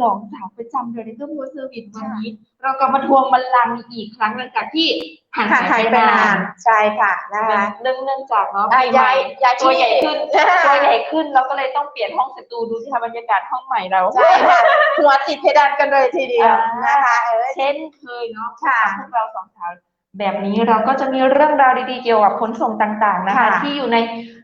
สองสาวประจำเดลิเวอร์พูเซอร์วิสวันนี้ เรากลับมาทวงบัลลังก์อีกครั้งหลังจากที่ห่างห่างหาหายยไปไปนานานนใช่ค่ะนะคะเนื่องเนื่องจากเนาะอะปีใหม่ย้ายย้ายที่ตัวใหญ่ขึ้นใช่ตัวใหญ่ขึ้นเราก็เลยต้องเปลี่ยนห้องสตูดูที่ทำบรรยากาศห้องใหม่เราใช่ค่ะหัวติดเพดานกันเลยทีเดียวอ่านนะคะเออเช่นเคยเนาะค่ะพวกเราสองสาวแบบนี้เราก็จะมีเรื่องราวดีๆเกี่ยวกับขนส่งต่างๆนะคะค่ะที่อยู่ใน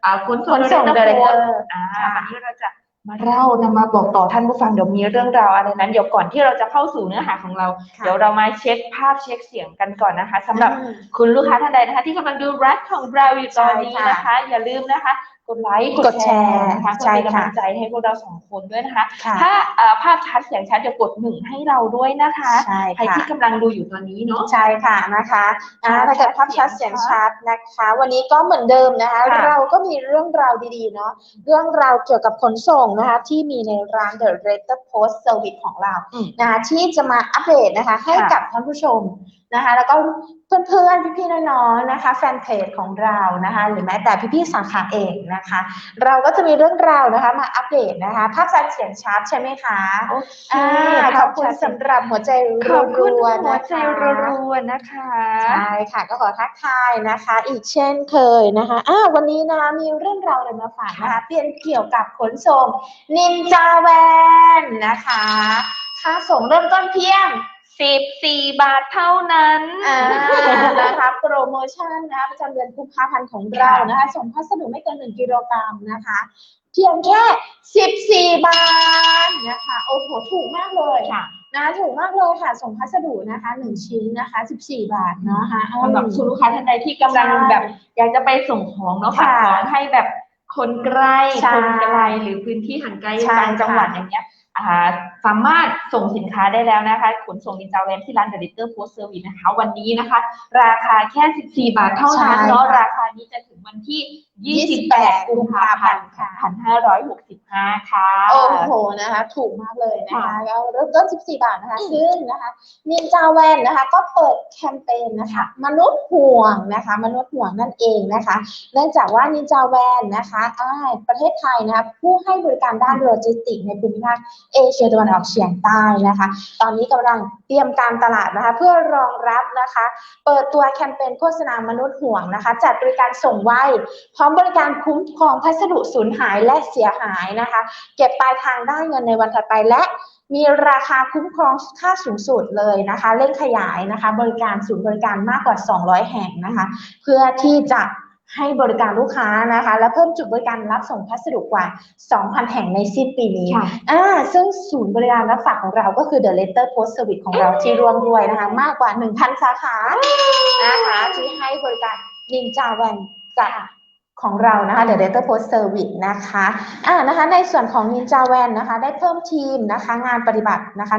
อ่าขนส่ขงนส่งเดลิเวอ Director ร์อ่าค่ะวันนี้เราจะ มาเล่านำมาบอกต่อท่านผู้ฟังเดี๋ยวมีเรื่องราวอะไรนั้น เดี๋ยวก่อนที่เราจะเข้าสู่เนื้อหาของเราค่ะเดี๋ยวเรามาเช็คภาพเช็คเสียงกันก่อนนะคะสำหรับอืมคุณลูกค้าท่านใดนะคะ ที่กำลังดูรัฐของเราอยู่ตอนนี้ใช่ค่ะนะคะ อย่าลืมนะคะ กดไลค์กดแชร์นะคะใช่เพื่อเป็นค่ะกำลังใจให้พวกเราสองคนด้วยนะคะค่ะถ้าเอ่อภาพชัดเสียงชัดจะกดหนึ่งให้เราด้วยนะคะใช่ใครค่ะที่กำลังดูอยู่ตอนนี้เนาะใช่ค่ะนะคะอ่าค่ะถ้าเกิดภาพชัดเสียงชัดนะคะ วันนี้ก็เหมือนเดิมนะคะค่ะเราก็มีเรื่องราวดีๆเนาะเรื่องราวเกี่ยวกับขนส่งนะคะ ที่มีในร้าน The r e t e r Post Service ของเราอืมนะคะที่จะมาอัปเดตนะคะ ให้ค่ะกับท่านผู้ชมนะคะแล้วก็เพื่อนๆพี่ๆน้องๆนะคะ แฟนเพจของเรานะคะ หรือแม้แต่พี่ๆสาขาเองนะคะ เราก็จะมีเรื่องราวนะคะ มาอัปเดตนะคะ ภาพชัดเสียงชัดใช่ไหมคะโอเคอ่าขอบคุณสำหรับหัวใจขอบคุณรัวหัๆวนะใจคะรัวๆนะคะใช่ค่ะก็ขอทักทายนะคะ อีกเช่นเคยนะคะอ่าวันนี้นะคะมีเรื่องราวอะไรมาฝากนะคะเป็นเกี่ยวกับขนส่งนินจาแวนนะคะค่าส่งเริ่มต้นเพียง 14บาทเท่านั้นอ่านะคะโปรโมชั่นนะคะประจำเดือนกุมภาพันธ์ของเรานะคะส่งพัสดุไม่เกิน1กิโลกรัมนะคะ เพียงแค่ 14 บาทนะคะโอ้โหถูกมากเลยค่ะนะถูกมากเลยค่ะ ส่งพัสดุนะคะหนึ่งชิ้นนะคะ 14 บาทเนาะค่ะสำหรับคุณลูกค้าท่านใดที่กำลังใช่แบบอยากจะไปส่งของเนาะฝากค่ะของให้แบบคนใกล้ใช่คนไกลหรือพื้นที่ห่างไกลใช่ต่างจังหวัดค่ะอย่างเงี้ยอ่า สามารถส่งสินค้าได้แล้วนะคะขนส่งนินจาแวนที่ร้าน The Litter Post Service นะคะ วันนี้นะคะ ราคาแค่ 14 บาทเท่านั้นเนาะราคานี้จะถึงวันที่ 28 กุมภาพันธ์ค่ะ2565 ค่ะ โอ้โหนะคะ ถูกมากเลยนะคะค่ะแล้วเริ่มต้น 14 บาทนะคะอืมซึ่งนะคะนินจาแวนนะคะ ก็เปิดแคมเปญนะคะ มนุษย์ห่วงนะคะ มนุษย์ห่วงนั่นเองนะคะ เนื่องจากว่านินจาแวนนะคะอ่าประเทศไทยนะคะผู้ให้บริการด้านโลจิสติกส์ในภูมิภาคเอเชียตะวันออกเฉียงใต้นะคะ ตอนนี้กำลังเตรียมการตลาดนะคะ เพื่อรองรับนะคะ เปิดตัวแคมเปญโฆษณามนุษย์ห่วงนะคะ จัดบริการส่งไวพร้อมบริการคุ้มครองพัสดุสูญหายและเสียหายนะคะ เก็บปลายทางได้เงินในวันถัดไปและมีราคาคุ้มครองค่าสูงสุดเลยนะคะ เร่งขยายนะคะ บริการศูนย์บริการมากกว่า 200 แห่งนะคะ เพื่อที่จะ ให้บริการลูกค้านะคะ และเพิ่มจุดบริการรับส่งพัสดุกว่า 2,000 แห่งในสิ้นปีนี้ค่ะอ่าซึ่งศูนย์บริการรับฝากของเราก็คือ The Letter Post Service ของเราที่ร่วมด้วยนะคะ มากกว่า 1,000 สาขานะคะที่ให้บริการนินจาแวนกับ ของเรานะคะ The Letter Post Service นะคะอ่านะคะ ในส่วนของ Ninja Van นะคะ ได้เพิ่มทีมนะคะ งานปฏิบัตินะคะ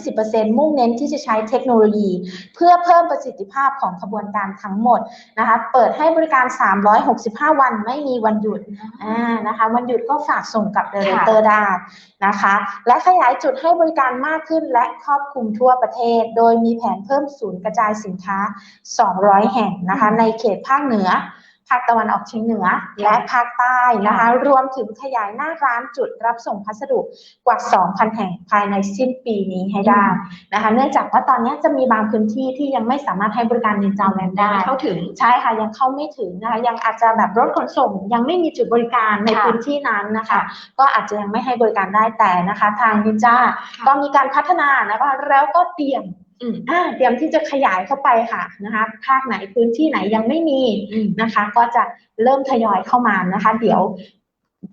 120%มุ่งเน้นที่จะใช้เทคโนโลยี เพื่อเพิ่มประสิทธิภาพของขบวนการทั้งหมดนะคะ เปิดให้บริการ 365 วันไม่มีวันหยุดอ่านะคะ วันหยุดก็ฝากส่งกับเดค่ะเรเตอร์ได้นะคะ และขยายจุดให้บริการมากขึ้นและครอบคลุมทั่วประเทศ โดยมีแผนเพิ่มศูนย์กระจายสินค้า 200 แห่งนะคะ ในเขตภาคเหนือ ภาคตะวันออกเฉียงเหนือและภาคใต้นะคะ รวมถึงขยายหน้าร้านจุดรับส่งพัสดุกว่า 2,000 แห่งภายในสิ้นปีนี้ให้ได้นะคะ เนื่องจากว่าตอนนี้จะมีบางพื้นที่ที่ยังไม่สามารถให้บริการนินจาแวนได้ เข้าถึงใช่ค่ะยังเข้าไม่ถึงนะคะยังอาจจะแบบรถขนส่ง ยังไม่มีจุดบริการในค่ะพื้นที่นั้นนะคะค่ะก็อาจจะยังไม่ให้บริการได้แต่นะคะ ทางนินจาค่ะก็มีการพัฒนานะคะแล้วก็เตรียม อืมอ่าเตรียมที่จะขยายเข้าไปค่ะนะคะภาคไหนพื้นที่ไหนยังไม่มีอืมนะคะ ก็จะเริ่มทยอยเข้ามานะคะ เดี๋ยว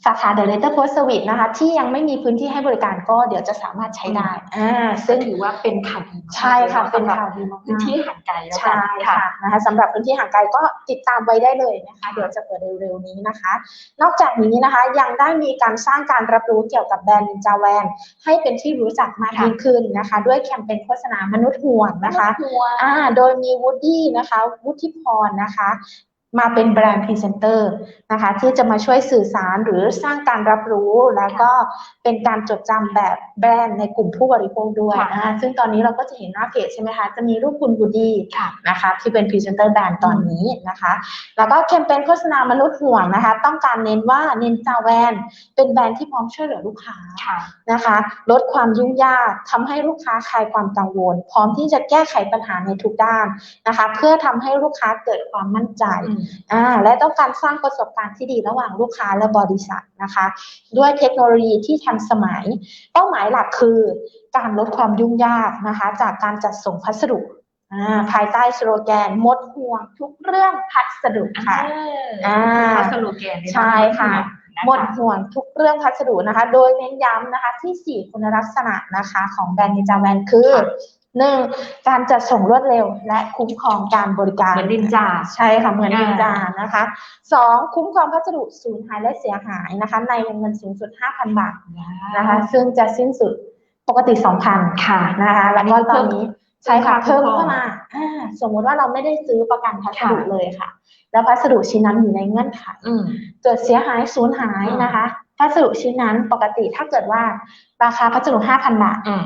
สาขา The Letter Post Service นะคะ ที่ยังไม่มีพื้นที่ให้บริการก็เดี๋ยวจะสามารถใช้ได้อ่าซึ่ซึ่งงถือว่าเป็นข่าวดีมากใช่ค่ะเป็นสำหรับข่าวดีมากๆพื้นที่ห่างไกลแล้วกัใช่นค่ะนะคะสำหรับพื้นที่ห่างไกลก็ติดตามไว้ได้เลยนะคะ เดี๋ยวจะเปิดเร็วๆนี้นะคะ นอกจากนี้นะคะยังได้มีการสร้างการรับรู้เกี่ยวกับแบรนด์นินจาแวนให้เป็นที่รู้จักมากค่ะยิ่งขึ้นนะคะ ด้วยแคมเปญโฆษณามนุษย์ห่วงนะคะตัวอ่าโดยมีวูดดี้นะคะวุฒิพรนะคะ มาเป็นแบรนด์พรีเซนเตอร์นะคะที่จะมาช่วยสื่อสารหรือสร้างการรับรู้แล้วก็เป็นการจดจำแบบแบรนด์ในกลุ่มผู้บริโภคด้วยค่ะนะคะซึ่งตอนนี้เราก็จะเห็นหน้าเพจใช่ไหมคะจะมีรูปคุณบูดี้ค่ะนะคะที่เป็นพรีเซนเตอร์แบรนด์ตอนนี้นะคะ แล้วก็แคมเปญโฆษณามนุษย์ห่วงนะคะ ต้องการเน้นว่านินจาแวนเป็นแบรนด์ที่พร้อมช่วยเหลือลูกค้าค่ะนะคะ ลดความยุ่งยากทำให้ลูกค้าคลายความกังวล พร้อมที่จะแก้ไขปัญหาในทุกด้านนะคะ เพื่อทำให้ลูกค้าเกิดความมั่นใจอ่าและต้องการสร้างประสบการณ์ที่ดีระหว่างลูกค้าและบริษัทนะคะ ด้วยเทคโนโลยีที่ทันสมัย เป้าหมายหลักคือการลดความยุ่งยากนะคะ จากการจัดส่งพัสดุอ่าภายใต้สโลแกนหมดห่วงทุกเรื่องพัสดุค่ะอ่าพัสดุแกนใช่ค่ะนหมดห่วงทุกเรื่องพัสดุนะคะ โดยเน้นย้ำนะคะที่ 4 คุณลักษณะนะคะ ของแบรนด์นิจาแวนคือ หนึ่งการจัดส่งรวดเร็ว และคุ้มครองการบริการเหมือนนินจาใช่ค่ะเหมือนอ่านินจานะคะสองคุ้มครองพัสดุสูญหายและเสียหายนะคะ ในวงเงินสูงสุด 5,000 บาทนะคะ ซึ่งจะสิ้นสุดปกติ 2,000ค่ะนะคะแล้วก็ตอนนี้ใช่ค่ะเพิ่เพิ่มมเข้าเข้ามามาอ่าสมมติว่าเราไม่ได้ซื้อประกันพัสดุค่ะเลยค่ะ แล้วพัสดุชิ้นนั้นอยู่ในเงื่อนไขอืมเกิดเสียหายสูญหายอืมนะคะพัสดุชิ้นนั้นปกติถ้าเกิดว่าราคาพัสดุ5,000บาทอืม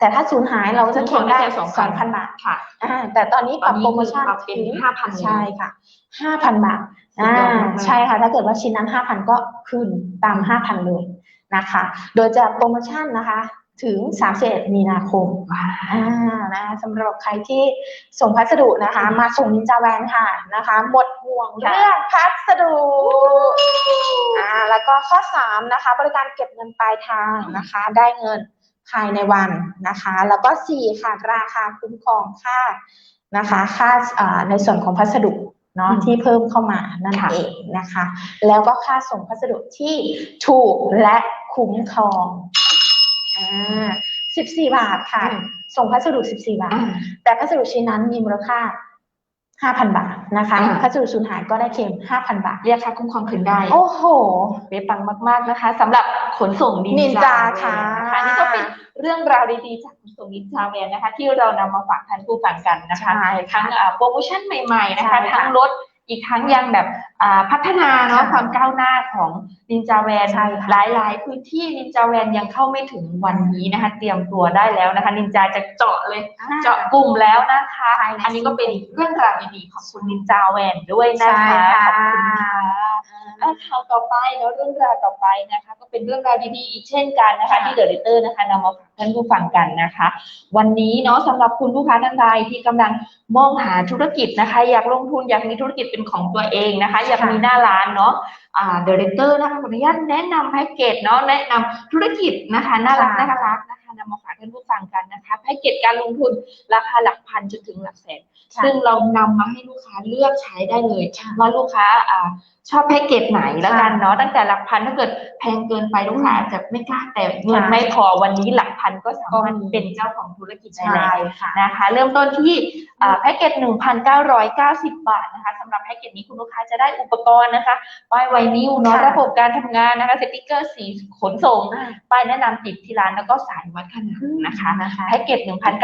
แต่ถ้าสูญหายเราก็จะเคลมได้คุ้มครองได้แค่2,000 2,000บาทค่ะอ่าแต่ตอนนี้ปรับโปรโมชั่นปรับเป็นถึง5,000เลยใช่ค่ะ5,000บาทสุดอ่ายอดมากๆใช่ค่ะ ถ้าเกิดว่าชิ้นนั้น5,000ก็ขึ้นตาม5,000เลยนะคะ โดยจะโปรโมชั่นนะคะ ถึง31มีนาคมว้าอ่านะคะสำหรับใครที่ส่งพัสดุนะคะ มาส่งนินจาแวนค่ะนะคะ หมดห่วงค่ะเรื่องพัสดุอ่าแล้วก็ข้อสามนะคะ บริการเก็บเงินปลายทางนะคะ ได้เงิน ภายในวันนะคะ แล้วก็สี่ค่ะ ราคาคุ้มครองค่านะคะ ค่าอ่าในส่วนของพัสดุเนาะอืมที่เพิ่มเข้ามานั่นค่ะเองนะคะ แล้วก็ค่าส่งพัสดุที่ถูกและคุ้มครองอ่าสิบสี่บาทค่ะอืมส่งพัสดุ 14 บาทอ่าแต่พัสดุชิ้นนั้นมีมูลค่า 5,000 บาทนะคะอ่าพัสดุสูญหายก็ได้เคลม5,000 บาท เรียกค่าคุ้มครองคืนได้ โอ้โหเป๊ะปังมากๆนะคะสำหรับขนส่งนินินนจาจาค่ะนะคะนี่ก็เป็นเรื่องราวดีๆจากขนส่งนินจาแวนนะคะ ที่เรานำมาฝากท่านผู้ฟังกันนะคะใช่ทั้งอ่าโปรโมชั่นใหม่ๆนะคะใช่ค่ะทั้งลด อีกทั้งยังแบบอ่าพัฒนาเนาะค่ะความก้าวหน้าของนินจาแวนใช่ค่ะหลายๆพื้นที่นินจาแวนยังเข้าไม่ถึงวันนี้นะคะ เตรียมตัวได้แล้วนะคะ นินจาจะเจาะเลยเจาะกลุ่มแล้วนะคะภายในอันนี้ก็เป็นเรื่องราวดีๆขอบคุณนินจาแวนด้วยนะใช่คะค่ะขอบคุณค่ะอะข่าวต่อไปเนาะเรื่องราวต่อไปนะคะ ก็เป็นเรื่องราวดีๆอีกเช่นกันนะคะค่ะที่เดอะเรเตอร์นะคะนำมาฝากท่านผู้ฟังกันนะคะ วันนี้เนาะสำหรับคุณผู้ค้าท่านใดที่กำลังมองหาธุรกิจนะคะ อยากลงทุนอยากมีธุรกิจเป็นของตัวเองนะคะ อยากมีหน้าร้านเนาะอ่าเดอะเรเตอร์นะคะขออนุญาตแนะนำแพ็กเกจเนาะแนะนำธุรกิจนะคะน่ารักค่ะน่ารักนะคะ นำมาฝากท่านผู้ฟังกันนะคะแพ็กเกจการลงทุนราคาหลักพันจนถึงหลักแสนค่ะซึ่งเรานำมาให้ลูกค้าเลือกใช้ได้เลยค่ะว่าลูกค้าอ่าชอบแพ็กเกจไหนแล้วกันค่ะเนาะตั้งแต่หลักพันถ้าเกิดแพงเกินไปลูกค้าอาจจะไม่กล้าแต่เงินค่ะไม่พอวันนี้หลักพันก็สามารถก็มีเป็นเจ้าของธุรกิจได้ใช่แล้วค่ะนะคะ เริ่มต้นที่อ่าแพ็กเกจ 1,990 บาทนะคะสำหรับแพ็กเกจนี้คุณลูกค้าจะได้อุปกรณ์นะคะป้ายไวนิลเนาะค่ะระบบการทำงานนะคะสติกเกอร์สีขนส่งป้ายแนะนำติดที่ร้านแล้วก็สายวัดขนาดนะคะนะคะแพ็กเกจ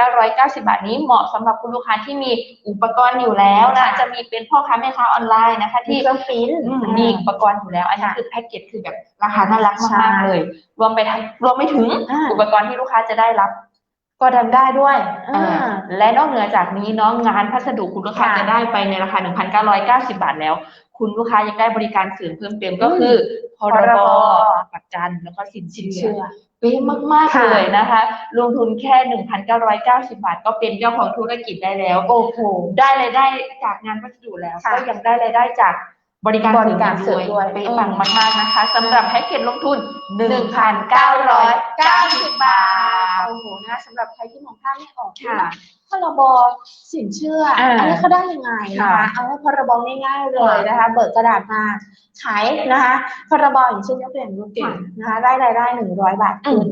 1,990 บาทนี้เหมาะสำหรับคุณลูกค้าที่มีอุปกรณ์อยู่แล้วนะค่ะจะมีเป็นพ่อค้าแม่ค้าออนไลน์นะคะ ที่ที่เครื่องปริ้นอืมมีอุปกรณ์อยู่แล้ว อันนี้ค่ะคือแพ็กเกจคือแบบราคาน่ารักใช่มากๆเลย รวมไปทั้งรวมไปถึงอ่าอุปกรณ์ที่ลูกค้าจะได้รับ ก็ทำได้ด้วยอ่าอ่าและนอกเหนือจากนี้เน้องงานพัสดุคุณลูกค้าค่ะจะได้ไปในราคา 1,990 บาทแล้ว คุณลูกค้ายังได้บริการเสริมเพิ่มเติมก็คือพพรรบบประกันแล้วก็สินสินเชื่เชื่ออเป๊ะมากๆค่ะเลยนะคะ ลงทุนแค่ 1,990 บาท ก็เป็นเจ้าของธุรกิจได้แล้ว โอ้โห ได้รายได้จากงานพัสดุแล้วค่ะก็ยังได้รายได้จาก บริการบริการเสริมด้วยเป๊ะเออปังมาก ๆ นะคะสำหรับแพ็กเกจลงทุน 1,990 บาท โอ้โหนะสำหรับใครที่มองภาพไม่ออกค่ะพรบสินเชื่ออ่าอันนี้เขาได้ยังไงนะคะค่ะเอาพรบง่ายๆเลยนะคะ เบิกกระดาษมาขายนะคะพรบอย่างเช่นยกตัวอย่างยกตัวอย่างนะคะได้รายได้หนึ่งร้อยบาทขึ้น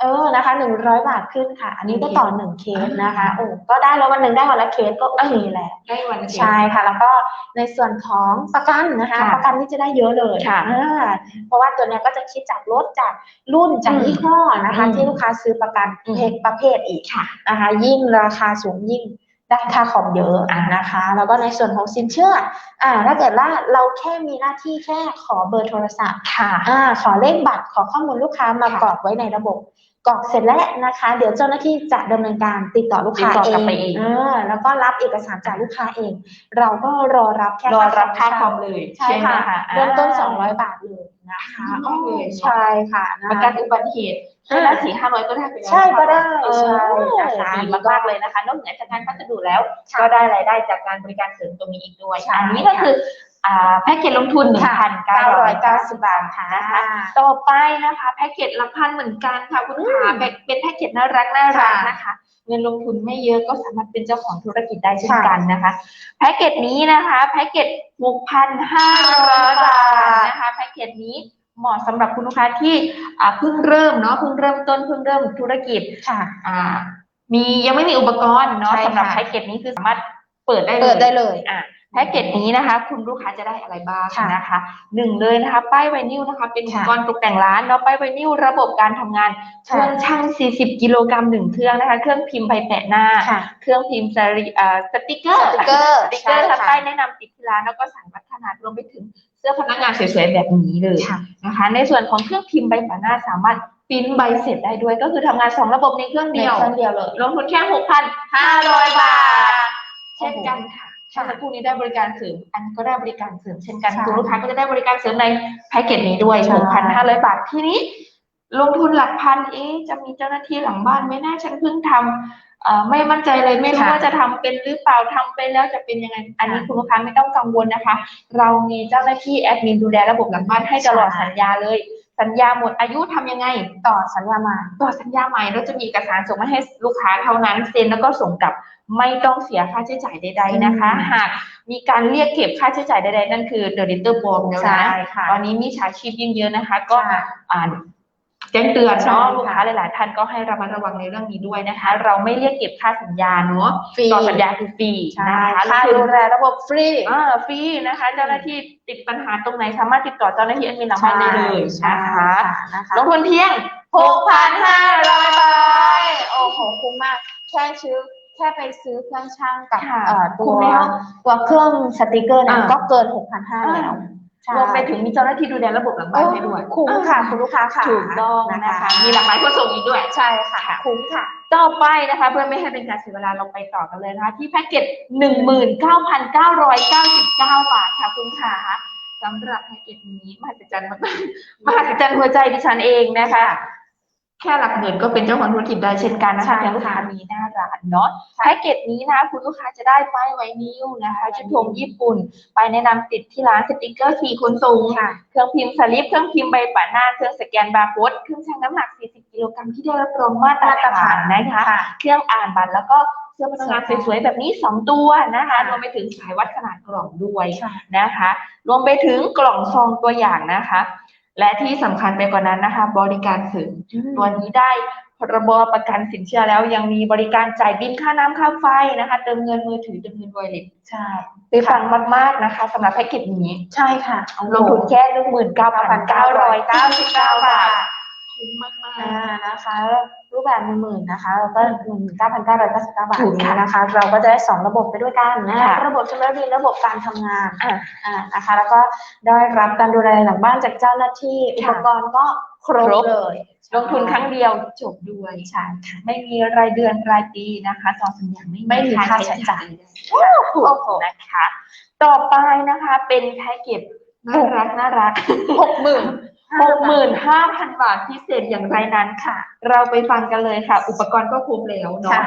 เออนะคะหนึ่งร้อยบาทขึ้นค่ะ อันนี้ก็ต่อหนึ่งเคสนะคะโอ้ก็ได้แล้ววันหนึ่งได้วันละเคสก็โอเคแล้วได้วันละเจ็ดใช่ค่ะ แล้วก็ในส่วนของประกันนะคะค่ะประกันนี่จะได้เยอะเลยค่ะอ่าเพราะว่าตัวเนี้ยก็จะคิดจากรถจากรุ่นจากอืมยี่ห้อนะคะอืมที่ลูกค้าซื้อประกันอืมเพกประเภทอีกค่ะนะคะ ยิ่งราคาสูงยิ่งได้ค่าคอมเยอะอ่านะคะ แล้วก็ในส่วนของสินเชื่ออ่าถ้าเกิดว่าเราแค่มีหน้าที่แค่ขอเบอร์โทรศัพท์ค่ะอ่าขอเลขบัตรขอข้อมูลลูกค้ามาค่ะกรอกไว้ในระบบ กรอกเสร็จแล้วนะคะ เดี๋ยวเจ้าหน้าที่จะดำเนินการติดต่อลูกค้าติดต่อเอกลับงไปเองเออแล้วก็รับเอกสารจากลูกค้าเอง เราก็รอรับแค่รอรับค่าคอมเช่เลยใช่ไหมค่ะอ่าเริ่มต้น 200 บาทเลยนะคะดีมากเลยเนอะใช่ค่ะนะประกันอุบัติเหตุแค่ละสี่ห้าร้อยก็ได้ไปแล้วใช่ก็ได้เออใช่นะคะดีมากๆเลยนะคะนอกเหนือจากการพัสดุแล้วค่ะก็ได้รายได้จากการบริการเสริมตรงนี้อีกด้วยใช่อันนี้ก็คืออ่า แพ็กเกจลงทุนค่ะ1,990 บาทค่ะนะคะ ต่อไปนะคะแพ็กเกจละพันเหมือนกันค่ะคุณขาแพ็กเป็นแพ็กเกจน่ารักน่ารักค่ะนะคะเงินลงทุนไม่เยอะก็สามารถเป็นเจ้าของธุรกิจได้เช่นค่ะกันนะคะแพ็กเกจนี้นะคะแพ็กเกจ 6,500 บาทนะคะแพ็กเกจนี้เหมาะสำหรับคุณลูกค้าที่อ่าเพิ่งเริ่มเนาะเพิ่งเริ่มต้นเพิ่งเริ่มธุรกิจค่ะอ่ามียังไม่มีอุปกรณ์เนาะใช่ค่ะสำหรับแพ็กเกจนี้คือสามารถเปิดได้เลยเปิดได้เลยอะ แพ็กเกจนี้นะคะ คุณลูกค้าจะได้อะไรบ้างค่ะนะคะหนึ่งเลยนะคะ ป้ายไวนิลนะคะ เป็นอุปค่ะกรณ์ตกแต่งร้านเนาะป้ายไวนิลระบบการทำงานเคค่ะรื่องช่าง 40 กิโลกรัมหนึ่งเครื่องนะคะ เครื่องพิมพ์ใบแปะหน้าค่ะเครื่องพิมพ์สรีอ่าสติกเกอร์สติกเกอร์สติกเกอร์ใช่และค่ะป้ายแนะนำติดที่ร้านแล้วก็สั่งวัดขนาดรวมไปถึงเสื้อพนักงานสวยๆแบบนี้เลยค่ะนะคะ ในส่วนของเครื่องพิมพ์ใบแปะหน้าสามารถปริ้นใบเสร็จได้ด้วยก็คือทำงานสองระบบในเครื่องในเดียวเครื่องเดียวเลยลงทุนแค่6,500บาท เช่นกันค่ะค่ะ ถ้าสักครู่นี้ได้บริการเสริม อันนี้ก็ได้บริการเสริมเช่นกันค่ะคุณลูกค้าก็จะได้บริการเสริมในแพ็กเกจนี้ด้วยใช่6,500 บาททีนี้ ลงทุนหลักพันเอ๊ะจะมีเจ้าหน้าที่หลังบ้านไหม่น่าฉันเพิ่งทำเอ่อไม่มั่นใจเลยไม่รู้ค่ะว่าจะทำเป็นหรือเปล่าทำไปแล้วจะเป็นยังไง อันนี้ค่ะคุณลูกค้าไม่ต้องกังวลนะคะ เรามีเจ้าหน้าที่แอดมินดูแลระบบหลังบ้านให้ตลอดใช่สัญญาเลย สัญญาหมดอายุทำยังไง ต่อสัญญามาต่อสัญญาใหม่เราจะมีเอกสารส่งมาให้ลูกค้าเท่านั้นเซ็นแล้วก็ส่งกลับไม่ต้องเสียค่าใช้จ่ายใด ๆนะคะอืมหากมีการเรียกเก็บค่าใช้จ่ายใดๆ นั่นคือ the letter bomb แล้วใช่นะค่ะตอนนี้มีฉาชีพยิ่งเยอะนะคะ ก็ค่ะอ่าน แจ้งเตือนเนาะใช่ค่ะลูกค้าหลาย ๆ ท่านก็ให้ระมัดระวังในเรื่องนี้ด้วยนะคะ เราไม่เรียกเก็บค่าสัญญาเนาะฟรีต่อสัญญาคือฟรีใช่นะคะค่าลงทุนดูแลระบบฟรีอ่าฟรีนะคะ เจ้าหน้าที่ติดปัญหาตรงไหนสามารถติดต่อเจ้าหน้าที่แอดมินหลังบ้านได้เลยนะคะนะคะลงทุนเพียง6,500บาทโอ้โหคุ้มมาก แค่ซื้อแค่ไปซื้อเครื่องช่างกับค่ะเอ่อตัคุ้วมแล้วตัวเครื่องสติกเกอร์เนี่ยอ่าก็เกิน 6,500แล้วใช่ รวมไปถึงมีเจ้าหน้าที่ดูแลระบบหลังบ้านให้ด้วยคุ้มค่ะคุณลูกค้าค่ะถูกต้องนะคะมีหลากหลายคนส่งอีกด้วยใช่ค่ะ คุ้มค่ะ ต่อไปนะคะเพื่อไม่ให้เป็นการเสียเวลาเราไปต่อกันเลยนะคะที่แพ็กเกจ19,999 บาทค่ะคุณขาสำหรับแพ็กเกจนี้มหัศจรรย์มากๆมหัศจรรย์หัวใจดิฉันเองนะคะ แค่หลักหมื่นก็เป็นเจ้าของธุรกิจได้เช่นกันนะใช่คะค่ะแต่ลูกค้ามีหน้าร้านเนาะแพ็กเกจนี้นะคะคุณลูกค้าจะได้ป้ายไวนิลนะคะชุดธงญี่ปุ่น ไปแนะนำติดที่ร้านสติกเกอร์ขี่ขนส่งค่ะเครื่องพิมพ์สลิปเครื่องพิมพ์ใบปะหน้าเครื่องสแกนบาร์โค้ดเครื่องชั่งน้ำหนัก 40 กิโลกรัมที่ได้รับรองมาตรฐานนะคะเครื่องอ่านบัตรแล้วก็เสื้อพนักงานสวยๆแบบนี้ 2 ตัวนะคะค่ะรวมไปถึงสายวัดขนาดกล่องด้วยค่ะนะคะ รวมไปถึงกล่องซองตัวอย่างนะคะ และที่สำคัญไปกว่านั้นนะคะ บริการเสริมตัวนี้ได้พรบประกันสินเชื่อแล้วยังมีบริการจ่ายบินค่าน้ำค่าไฟนะคะ เติมเงินมือถือเติมเงินวอลเล็ตใช่ไปฟังมากๆนะคะสำหรับแพ็กเกจนี้ ใช่ค่ะ ลงทุนแค่หนึ่งหมื่นเก้าพันเก้าร้อยเก้าสิบเก้าบาทคุ้มมาก อ่านะคะ รูปแบบหมื่นๆนะคะแล้วก็หนึ่งเก้าพันเก้าร้อยเก้าสิบเก้าบาทถูกนี้ค่ะนะคะ เราก็จะได้สองระบบไปด้วยกันนะค่ะ ระบบชำระบินระบบการทำงานอะอ่านะคะ แล้วก็ได้รับการดูแลหลังบ้านจากเจ้าหน้าที่อุปค่ะกรณ์ก็ครบครบเลยลงทุนครั้งเดียวจบด้วยใช่ค่ะ ไม่มีรายเดือนรายปีนะคะต่อสัญญาไม่ไม่มีค่าใช้จ่าย ถูกนะคะ ต่อไปนะคะเป็นแพ็กเกจน่ารักน่ารักหกหมื่น หกหมื่นห้าพันบาทพิเศษอย่างไรนั้นค่ะ เราไปฟังกันเลยค่ะ อุปกรณ์ก็ครบแล้วเนาะค่ะ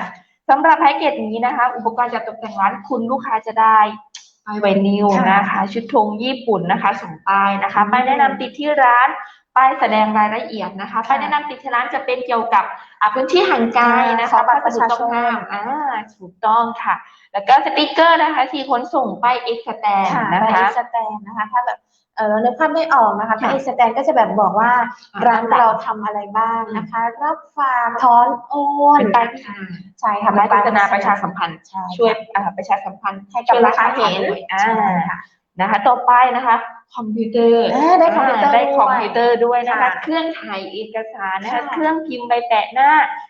สำหรับแพ็กเกจนี้นะคะ อุปกรณ์จัดตกแต่งร้านคุณลูกค้าจะได้ป้ายไวนิลค่ะนะคะ ชุดธงญี่ปุ่นนะคะสองป้ายนะคะป้ายแนะนำติดที่ร้านป้ายแสดงรายละเอียดนะคะป้ายแนะนำติดที่ร้านจะเป็นเกี่ยวกับอ่าพื้นที่ห่างไกลนะคะขอบัตรประชาชนต้องห้ามอ่าถูกต้องค่ะ แล้วก็สติกเกอร์นะคะที่ขนส่งป้ายเอ็กซ์แตนค่ะนะไปคะสแตนนะคะ ถ้าแบบ เออเรานึกภาพไม่ออกนะคะถ้าค่ะอีสแตนก็จะแบบบอกว่าอ่าร้านเราทำอะไรบ้างนะคะ รับฝากถอนโอนเป็นป้ายค่ะใช่ค่ะทำร้ายโฆษณาประชาสัมพันธ์ใช่ช่วยอ่าประชาสัมพันธ์ให้กับช่วยลูกค้าเห็นด้วยอ่าใช่ค่ะนะคะ ต่อไปนะคะคอมพิวเตอร์เอ้ยได้คอมพิวเตอร์าได้ด้วยคอมพิวเตอร์ด้วยนะคะค่ะเครื่องถ่ายเอกสารนะคะค่ะเครื่องพิมพ์ใบแปะหน้า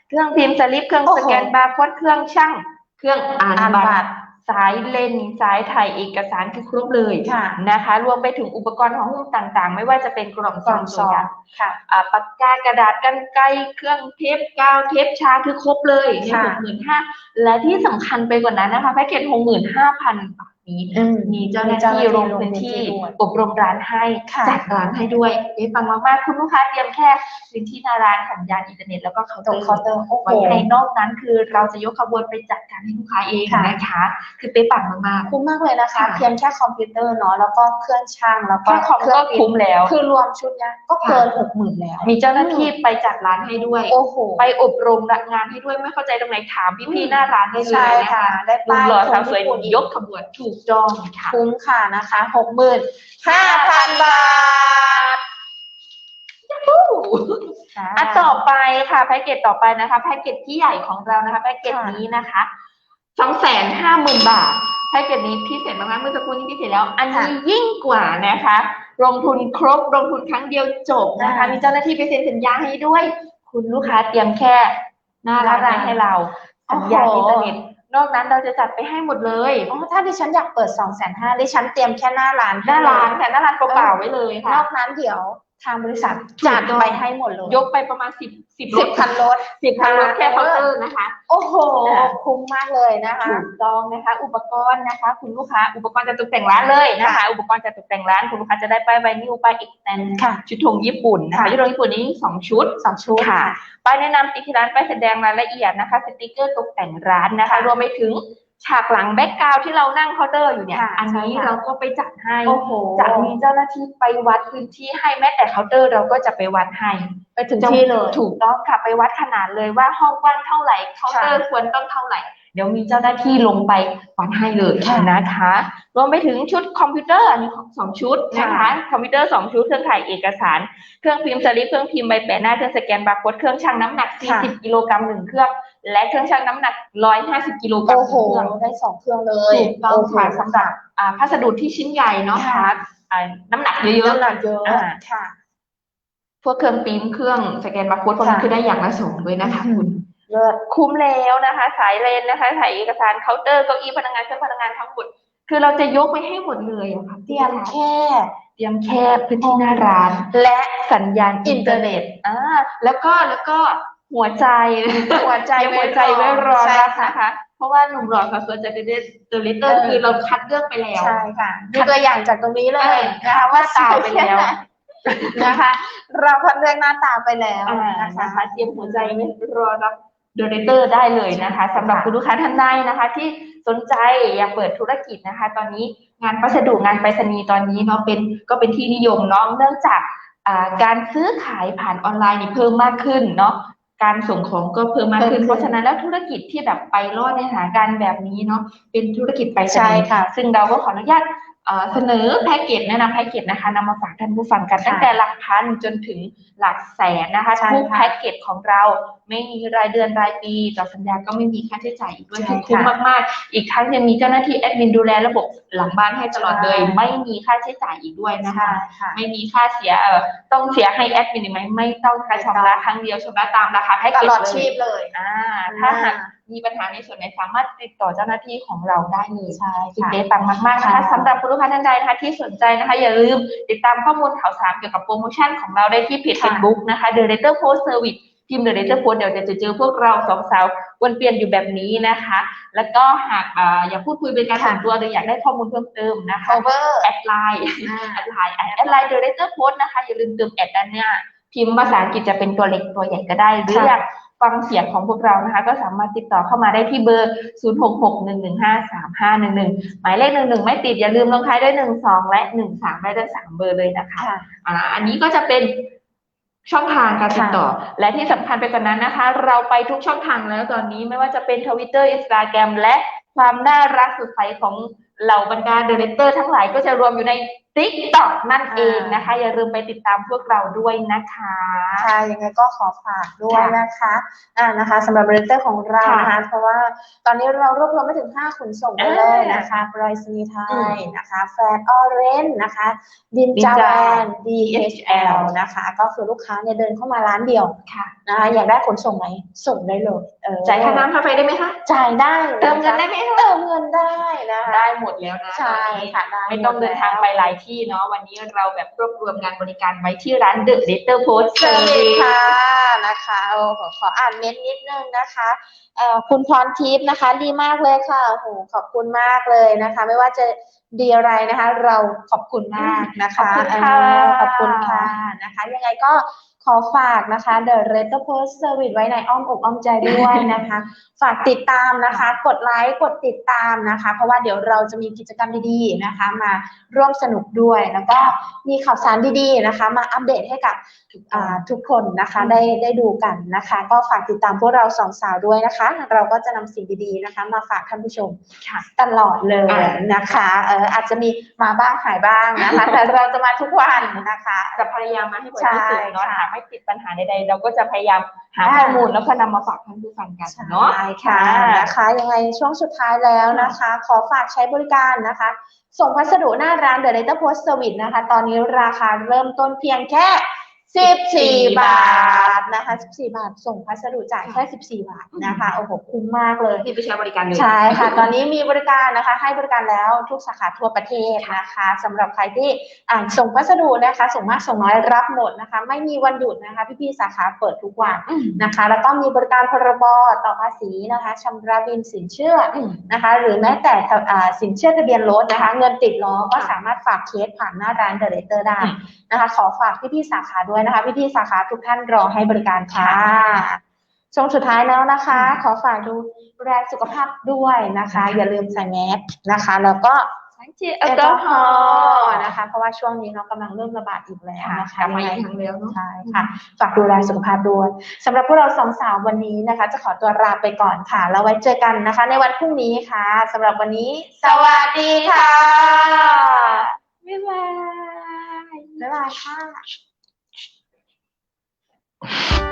เครื่องพิมพ์สลิปเครื่องโอ้โหสแกนบาร์โค้ดเครื่องช่าง เครื่องอ่านอ่านบับัตตรร สายเลนสายถ่ายเอกสารคือครบเลยค่ะนะคะ รวมไปถึงอุปกรณ์ของหุ้นต่างๆ ไม่ว่าจะเป็นกล่องกล่องซซอองงตัวอย่างค่ะอ่าปากกากระดาษกันไกรเครื่องเทปกาวเทปชาคือครบเลยในค่ะหกหมื่นห้าและที่สำคัญไปกว่านั้นนะคะแพ็กเกจหกหมื่นห้าพันบาท นี้อืมมีเจ้าหน้าที่ลงพื้นที่ด้วยอบรมร้านให้ค่ะจัดร้านให้ด้วยเอ๊ะฟังมากๆคุณลูกค้าเตรียมแค่พื้นที่หน้าร้านสัญญาณอินเทอร์เน็ตแล้วก็เคาน์ตเตรองร์เคาน์เตอร์โอ้โหไว้ในนอกนั้นคือเราจะยกขบวนไปจัดการให้ลูกค้าเองค่ะนะคะคือเป๊ะปังมากคุ้มมากเลยนะคะค่ะเพียงแค่คอมพิวเตอร์เนาะแล้วก็เครื่องช่างแล้วๆก็แค่คอมเครื่ก็องพิคุ้มมพ์แล้ว คือรวมชุดเนี้ยก็เกินหกหมื่นแล้ว มีเจ้าหน้าที่ไปจัดร้านให้ด้วยโอ้โหไปอบรมงานให้ด้วยไม่เข้าใจตรงไหนถามพี่ๆหน้าร้านได้เลใช่ยนะค่ะคะได้ลุป้างยหล่อขสาอวงสวยญี่ปุ่นยกขบวนถูกจองค่ะ คุ้มค่ะนะคะหกหมื่นห้าพันบาทอะต่อไปค่ะแพ็กเกจต่อไปนะคะ แพ็กเกจที่ใหญ่ของเรานะคะแพ็กเกจค่ะนี้นะคะสองแสนห้าหมื่นบาทแพ็กเกจนี้พิเศษมากๆเมื่อสักครู่นี้พิเศษแล้ว อันนี้ยิ่งกว่านะคะ ลงทุนครบลงทุนครั้งเดียวจบนะคะ มีเจ้าหน้าที่ไปเซ็นสัญญาให้ด้วย คุณลูกค้าเตรียมแค่หน้าร้านไว้ให้เราสัญญาณอินเทอร์เน็ต นอกนั้นเราจะจัดไปให้หมดเลยอ๋อถ้าดิฉันอยากเปิดสองแสนห้าดิฉันเตรียมแค่หน้าร้านหน้าร้านค่ะหน้าร้านเปล่าๆไว้เลยนค่ะอกนั้นเดี๋ยว ทางบริษัทถูกจัดต้องไปให้หมดเลยยกไปประมาณสิบสิบรสิถบคันรถสิบคันรถแค่เคาน์เตอร์นะคะ โอ้โหค่ะคุ้มมากเลยนะคะถูกต้องนะคะ อุปกรณ์นะคะ คุณลูกค้าอุปกรณ์จะตกแต่งร้านเลยนะคะค่ะอุปกรณ์จะตกแต่งร้านคุณลูกค้าจะได้ป้ายไวนิลป้ายเอ็กแตนค่ะชุดธงญี่ปุ่นนะคะค่ะชุดธงญี่ปุ่นนี้สองชุดสองชุดค่ะป้ายแนะนำติดที่ร้านป้ายแสดงรายละเอียดนะคะ สติกเกอร์ตกแต่งร้านนะคะค่ะรวมไปถึง ฉากหลังแบ็กกราวที่เรานั่งเคาน์เตอร์อยู่เนี่ย ค่ะอันนี้ใช่ค่ะ เราก็ไปจัดให้ โอ้โหจะมีเจ้าหน้าที่ไปวัดพื้นที่ให้แม้แต่เคาน์เตอร์เราก็จะไปวัดให้ไปถึงที่เลย ถูกต้องค่ะไปวัดขนาดเลยว่าห้องกว้างเท่าไหร่เคาน์เตอร์ควรต้องเท่าไหร่ เดี๋ยวมีเจ้าหน้าที่ลงไปวัดให้เลยค่ะ นะคะรวมไปถึงชุดคอมพิวเตอร์อันนี้สองชุดนะคะค่ะคอมพิวเตอร์สองชุดเครื่องถ่ายเอกสาร เครื่องพิมพ์สลิปเครื่องพิมพ์ใบแปะหน้าเครื่องสแกนบาร์โค้ดเครื่องชั่งน้ำหนัก ค่ะ 40 กิโลกรัมหนึ่งเครื่อง และเครื่องชั่งน้ำหนัก 150 กิโลกรัมโอ้หโหนึ่งเครื่องได้สองเครื่องเลยถูกต้องโโค่ะสำหรับอ่าพัสดุที่ชิ้นใหญ่เนาะค่ะค่ะอ่าน้ำหนักเยอะน้ำหนักเยอะอ่าค่ะๆพวกเครื่องพิมพ์เครื่องสแกนบาร์โค้ดพวกนั้นค่ะคือได้อย่างละสองด้วยนะคะคุณเลิศคุ้มแล้วนะคะ สายเลนนะคะถ่ายเอกสารเคาน์เตอร์เก้าอี้พนักงานเครื่องพนักงานทั้งหมดคือเราจะยกไปให้หมดเลยอะค่ะเตรียมแค่เตรียมแค่พื้นที่หน้าร้าน และสัญญาณอินเทอร์เน็ตอ่าแล้วก็แล้วก็ หัวใจหัวใจเตรียมหัวใจไว้รอใช่รับค่ะนะคะเพราะว่าหนุ่มหล่อค่ะส่วนจะเดเดลิเตอร์เออคือเราคัดเลือกไปแล้วใช่ค่ะดูตัวอย่างจากตรงนี้เลยนะคะว่าตาไปแล้วนะคะ เราคัดเลือกหน้าตาไปแล้วอ่านะคะนะคะเตรียมหัวใจไว้รอรับโดเนเตอร์ได้เลยนะคะสำหรับคุณลูกค้าท่านใดนะคะ ที่สนใจอยากเปิดธุรกิจนะคะ ตอนนี้งานพัสดุงานไปรษณีย์ตอนนี้เนาะเป็นก็เป็นที่นิยมเนาะเนื่องจากอ่าการซื้อขายผ่านออนไลน์นี่เพิ่มมากขึ้นเนาะ การส่งของก็เพิ่มมากขึ้นเพิ่มขึ้น เพราะฉะนั้นแล้วธุรกิจที่แบบไปรอดในสถานการณ์แบบนี้เนาะเป็นธุรกิจไปรษใช่ณีย์ค่ะ ซึ่งเราก็ขออนุญาตเอ่อเสนอแพ็กเกจแนะนำแพ็กเกจนะคะนำมาฝากท่านผู้ฟังกันค่ะตั้งแต่หลักพันจนถึงหลักแสนนะคะใช่ทุกค่ะแพ็กเกจของเรา ไม่มีรายเดือนรายปี ต่อสัญญาก็ไม่มีค่าใช้จ่ายอีกด้วยใช่คือคุ้มค่ะมากๆ อีกทั้งยังมีเจ้าหน้าที่แอดมินดูแลระบบหลังบ้านให้ตลอดเลยใช่ไม่มีค่าใช้จ่ายอีกด้วยนะคะใช่ค่ะไม่มีค่าเสียเอ่อต้องเสียให้แอดมินไหมไม่ต้องค่ะชำระครั้งเดียวชำระตามราคาแพ็กตเกจลอดเลชียพเลยอ่าถ้าหากมีปัญหาในส่วนไหนสามารถติดต่อเจ้าหน้าที่ของเราได้เลยใช่คุณค่ะเดปังมากๆนะคะค่ะสำหรับคุณลูกค้าท่านใดนะคะที่สนใจนะคะอย่าลืมติดตามข้อมูลข่าวสารเกี่ยวกับโปรโมชั่นของเราได้ที่เพจค่ะ Facebook นะคะ The Letter Post Service พิมพ์ The Letter Post เดี๋ยวจะเจอพวกเราสองสาววนเปลี่ยนอยู่แบบนี้นะคะ แล้วก็หากอยากพูดคุยเป็นการส่วนตัวหรืออยากได้ข้อมูลเพิ่มเติมนะคะแอดไลน์แอดไลน์แอดไลน์ The Letter Post นะคะอย่าลืมเติมแอดด้านหน้าพิมพ์ภาษาอังกฤษจะเป็นตัวเล็กตัวใหญ่ก็ได้หรืออยากฟังเสียงของพวกเรานะคะ ก็สามารถติดต่อเข้ามาได้ที่เบอร์ 0661153511 หมายเลขหนึ่งหนึ่งไม่ติดอย่าลืมลงท้ายด้วยหนึ่งสองและหนึ่งสามได้ทั้งสามเบอร์เลยนะคะค่ะอ่าอันนี้ก็จะเป็น ช่องทางการติดต่อ และที่สำคัญไปกว่านั้นนะคะ เราไปทุกช่องทางแล้วตอนนี้ไม่ว่าจะเป็นทวิตเตอร์อินสตาแกรมและความน่ารักสดใสของเหล่าบรรดาเดเรเตอร์ทั้งหลายก็จะรวมอยู่ใน TikTok นั่นเองนะคะ อย่าลืมไปติดตามพวกเราด้วยนะคะค่ะยังไงก็ขอฝากด้วยนะคะอ่านะคะสำหรับเรเตอร์ของเรานะคะเพราะว่าตอนนี้เรารวบรวมไม่ถึง 5ขุนส่งไปเลยนะคะบรอยสนีไทยนะคะแฟนออเรนนะคะ ดินจาแวน DHL นะคะ ก็คือลูกค้าเนี่ยเดินเข้ามาร้านเดียวค่ะนะคะอยากได้ขนส่งไหมส่งได้เลยเออจ่ายค่าน้ำค่าไฟได้ไหมคะจ่ายได้เติมเงินได้ไหมคะเติมเงินได้นะคะได้หมดแล้วนะใช่ตอนนี้ค่ะได้ไม่ต้องเดินทางไปหลายที่เนาะวันนี้เราแบบรวบรวมงานบริการไว้ที่ร้าน The Letter Post เชิญเลย Service ค่ะนะคะโอ้โหขออ่านเม้นต์นิดนึงนะคะเอ่อคุณพรทิพย์นะคะ ดีมากเลยค่ะโอ้โหขอบคุณมากเลยนะคะ ไม่ว่าจะดีอะไรนะคะ เราขอบคุณมากนะคะขอบคุณค่ะเออขอบคุณค่ะนะคะ ยังไงก็ขอฝากนะคะ The r e t o Post Service ไว้ในอ้อมอกอ้อมใจด้วยนะคะ ฝากติดตามนะคะ กดไลค์กดติดตามนะคะ เพราะว่าเดี๋ยวเราจะมีกิจกรรมดีๆนะคะ มาร่วมสนุกด้วย แล้วก็มีข่าวสารดีๆนะคะ มาอัปเดตให้กับอ่าทุกคนนะคะ ได้ได้ดูกันนะคะ ก็ฝากติดตามพวกเราสองสาวด้วยนะคะเราก็จะนำสิ่งดีๆนะคะ มาฝากท่านผู้ชมค่ะตลอดเลยอ่านะคะเอออาจจะมีมาบ้างหายบ้างนะคะแต่เราจะมาทุกวันนะคะจะพยายามมาให้บ่อยที่สุดเนาะใช่ค่ะหากไม่ติดปัญหาใดๆเราก็จะพยายามหาอ่าข้อมูลแล้วก็นำมาฝากท่านผู้ฟังกันเนาะใช่ค่ะนะคะยังไงช่วงสุดท้ายแล้วนะคะ ขอฝากใช้บริการนะคะ ส่งพัสดุหน้าร้าน The Letter Post Service นะคะ ตอนนี้ราคาเริ่มต้นเพียงแค่ 14บาทนะคะ14บาท ส่งพัสดุจ่ายแค่14บาทนะคะโอ้โหคุ้มมากเลยที่ไปใช้บริการเลยใช่ค่ะ ตอนนี้มีบริการนะคะ ให้บริการแล้วทุกสาขาทั่วประเทศนะคะสำหรับใครที่อ่านส่งพัสดุนะคะ ส่งมากส่งน้อยรับหมดนะคะ ไม่มีวันหยุดนะคะ พี่ๆสาขาเปิดทุกวันอืมนะคะ แล้วก็มีบริการพรบต่อภาษีนะคะชำระบินสินเชื่ออืมนะคะ หรือแม้แต่อ่าสินเชื่อทะเบียนรถนะคะ เงินติดล้อก็สามารถฝากเคสผ่านหน้าร้านเดอะเรเตอร์ได้อืมนะคะ ขอฝากพี่ๆสาขาด้วยนะคะ พี่ๆสาขาทุกท่านรอให้บริการค่ะค่ะช่วงสุดท้ายแล้วนะคะอืมขอฝากดูแลสุขภาพด้วยนะคะ อย่าลืมใส่แมสนะคะ แล้วก็สังเกตแอแอลลกกออฮฮออล์ล์นะคะ เพราะว่าช่วงนี้เรากำลังเริ่มระบาดอีกแล้วค่ะนะคะกลับมายังอีไงกครั้งแล้วเนาะใช่ค่ะฝากดูแลสุขภาพด้วยสำหรับพวกเราสองสาววันนี้นะคะ จะขอตัวลาไปก่อนค่ะ แล้วไว้เจอกันนะคะ ในวันพรุ่งนี้ค่ะสำหรับวันนี้ สวัสดีค่ะบ๊ายบายบ๊ายบายค่ะ you